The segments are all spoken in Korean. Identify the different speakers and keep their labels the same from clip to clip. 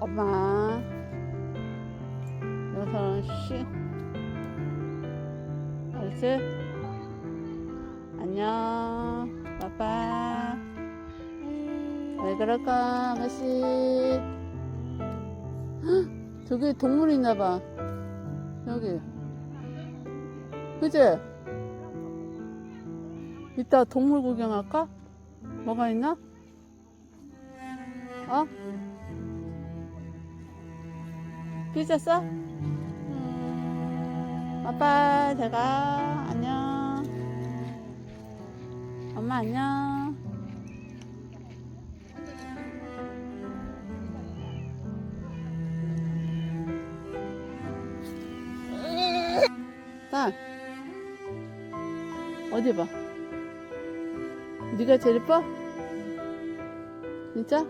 Speaker 1: 엄마 여섯 시? 알았지? 안녕. 빠빠. 왜 그럴까 아가씨? 헉, 저기 동물 있나 봐 여기 그지? 이따 동물 구경할까? 뭐가 있나? 어? 삐졌어? 음, 아빠 제가 안녕 엄마 안녕 어디 봐 네가 제일 이뻐? 진짜?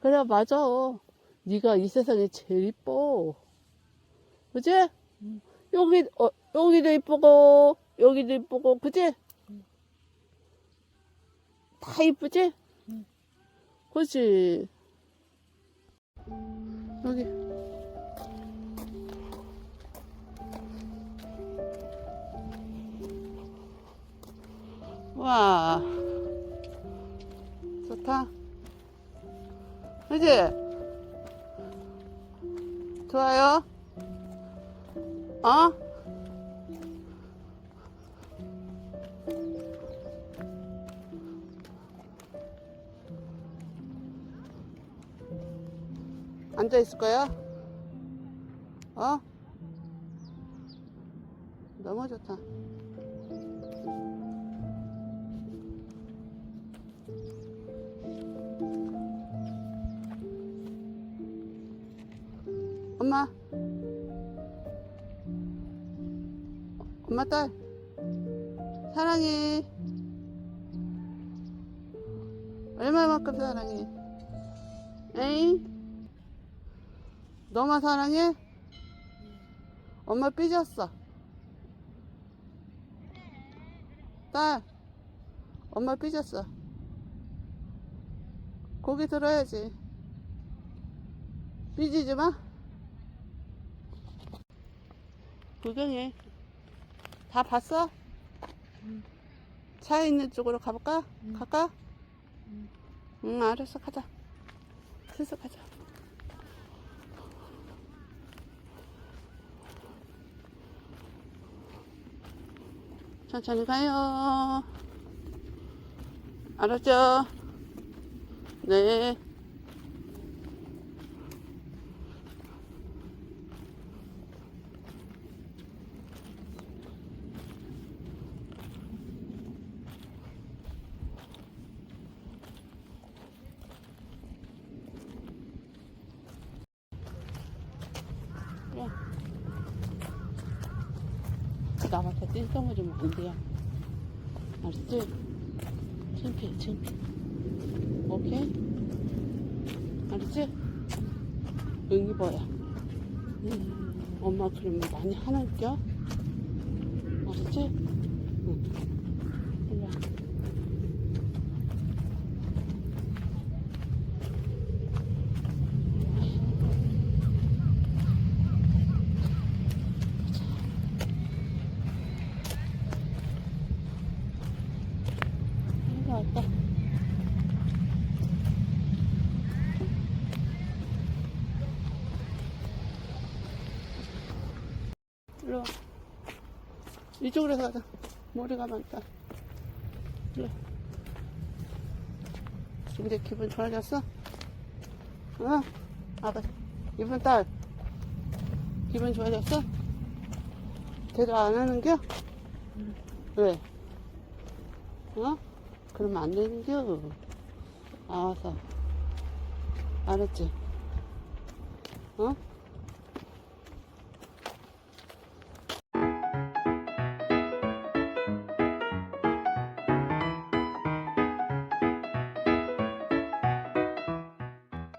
Speaker 1: 그래 맞아 네가 이 세상에 제일 이뻐. 그지? 여기, 어, 여기도 이쁘고, 여기도 이쁘고, 그지? 다 이쁘지? 그지? 여기. 와. 좋다. 그지? 좋아요. 어? 앉아 있을 거야? 어? 너무 좋다. 엄마. 엄마 딸. 사랑해. 얼마만큼 사랑해? 에잉? 너만 사랑해? 엄마 삐졌어. 딸. 엄마 삐졌어. 고기 들어야지. 삐지지 마. 구경해. 다 봤어? 차에 있는 쪽으로 가볼까? 갈까? 응, 알았어. 가자. 슬슬 가자. 천천히 가요. 알았죠? 네. 야. 나한테 주면 안 돼요. 알았지? 창피해, 창피해. 오케이? 알았지? 응, 입어야. 음, 엄마 그러면 많이 화날겨? 알았지? 응. 일로 와. 일로 왔다. 일로 와. 이쪽으로 가자. 머리가 많다. 일로. 와. 이제 기분 좋아졌어? 어? 아가, 이분 딸. 기분 좋아졌어? 대답 안 하는겨? 왜? 어? 그러면 안 되는겨. 알았어. 알았지? 어?